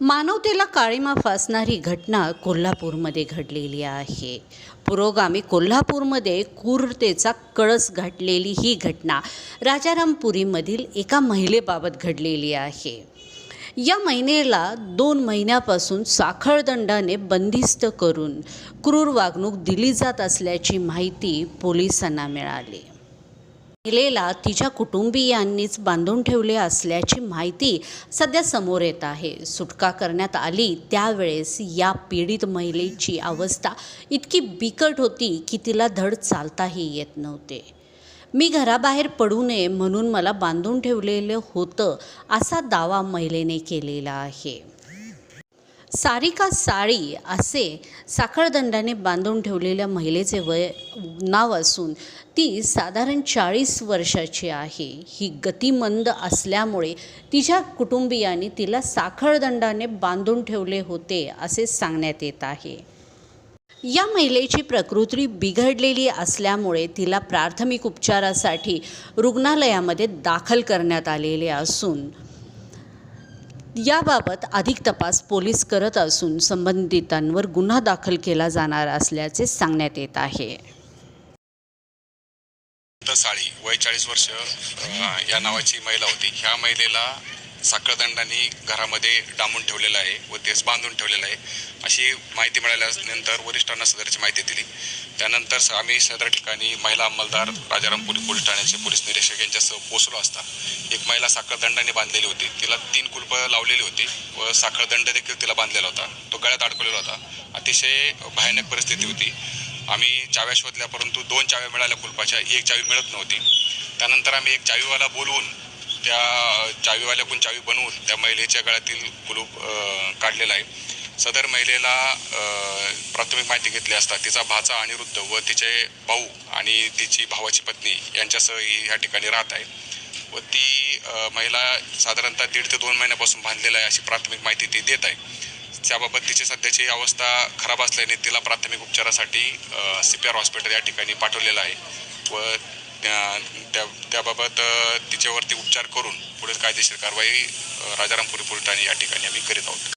मानवतेला काळीमा फासणारी घटना कोल्हापूरमध्ये घडलेली आहे. पुरोगामी कोल्हापूरमध्ये क्रूरतेचा कळस घातलेली ही घटना राजारामपुरीमधील एका महिलेबाबत घडलेली आहे. या महिनेला दोन महिन्यापासून साखळदंडाने बंदिस्त करून क्रूर वागणूक दिली जात असल्याची माहिती पोलिसांना मिळाली. महिलेला तिच्या कुटुंबियांनीच बांधून ठेवले असल्याची माहिती सध्या समोर येत आहे. सुटका करण्यात आली त्यावेळेस या पीडित महिलेची अवस्था इतकी बिकट होती की तिला धड चालताही येत नव्हते. मी घराबाहेर पडू नये म्हणून मला बांधून ठेवलेलं होतं असा दावा महिलेने केलेला आहे. सारिका साळी असे साखळदंडाने बांधून ठेवलेल्या महिलेचे वय नाव असून ती साधारण चाळीस वर्षाची आहे. ही गतिमंद असल्यामुळे तिच्या कुटुंबियांनी तिला साखळदंडाने बांधून ठेवले होते असे सांगण्यात येत आहे. या महिलेची प्रकृती बिघडलेली असल्यामुळे तिला प्राथमिक उपचारासाठी रुग्णालयामध्ये दाखल करण्यात आलेले असून याबाबत अधिक तपास पोलीस करत असून संबंधितांवर गुन्हा दाखल केला जाणार असल्याचे सांगण्यात येत आहे. चाळीस वर्ष या नावाची महिला होती. ह्या महिलेला साखळदंडाने घरामध्ये डांबून ठेवलेलं आहे व तेच बांधून ठेवलेलं आहे अशी माहिती मिळाल्यानंतर वरिष्ठांना सदरची माहिती दिली. त्यानंतर स- आम्ही सदर ठिकाणी महिला अंमलदार राजारामपुरी पोलीस ठाण्याचे पोलीस निरीक्षक यांच्यासह पोचलो असता. एक महिला साखळदंडाने बांधलेली होती. तिला तीन कुलप लावलेली होती व साखळदंड देखील तिला बांधलेला होता. तो गळ्यात अडकलेला होता. अतिशय भयानक परिस्थिती होती. आम्ही चाव्या शोधल्या परंतु दोन चाव्या मिळाल्या कुलपाच्या. एक चावी मिळत नव्हती. त्यानंतर आम्ही एक चावीवाला बोलवून त्या चावीवाल्याकून चावी बनवून त्या महिलेच्या गळ्यातील कुलूप काढलेला आहे. सदर महिलेला प्राथमिक माहिती घेतली असता तिचा भाचा अनिरुद्ध व तिचे भाऊ आणि तिची भावाची पत्नी यांच्यासह ही या ठिकाणी राहत आहे. व ती महिला साधारणतः दीड ते दोन महिन्यापासून बांधलेला आहे अशी प्राथमिक माहिती ती देत आहे. त्याबाबत तिची सध्याची अवस्था खराब असल्याने तिला प्राथमिक उपचारासाठी सी पी आर हॉस्पिटल या ठिकाणी पाठवलेलं आहे. व त्या त्या- त्याबाबत तिच्यावरती उपचार करून पुढील कायदेशीर कारवाई राजारामपुरी पोलीस ठाणे या ठिकाणी आम्ही करीत आहोत.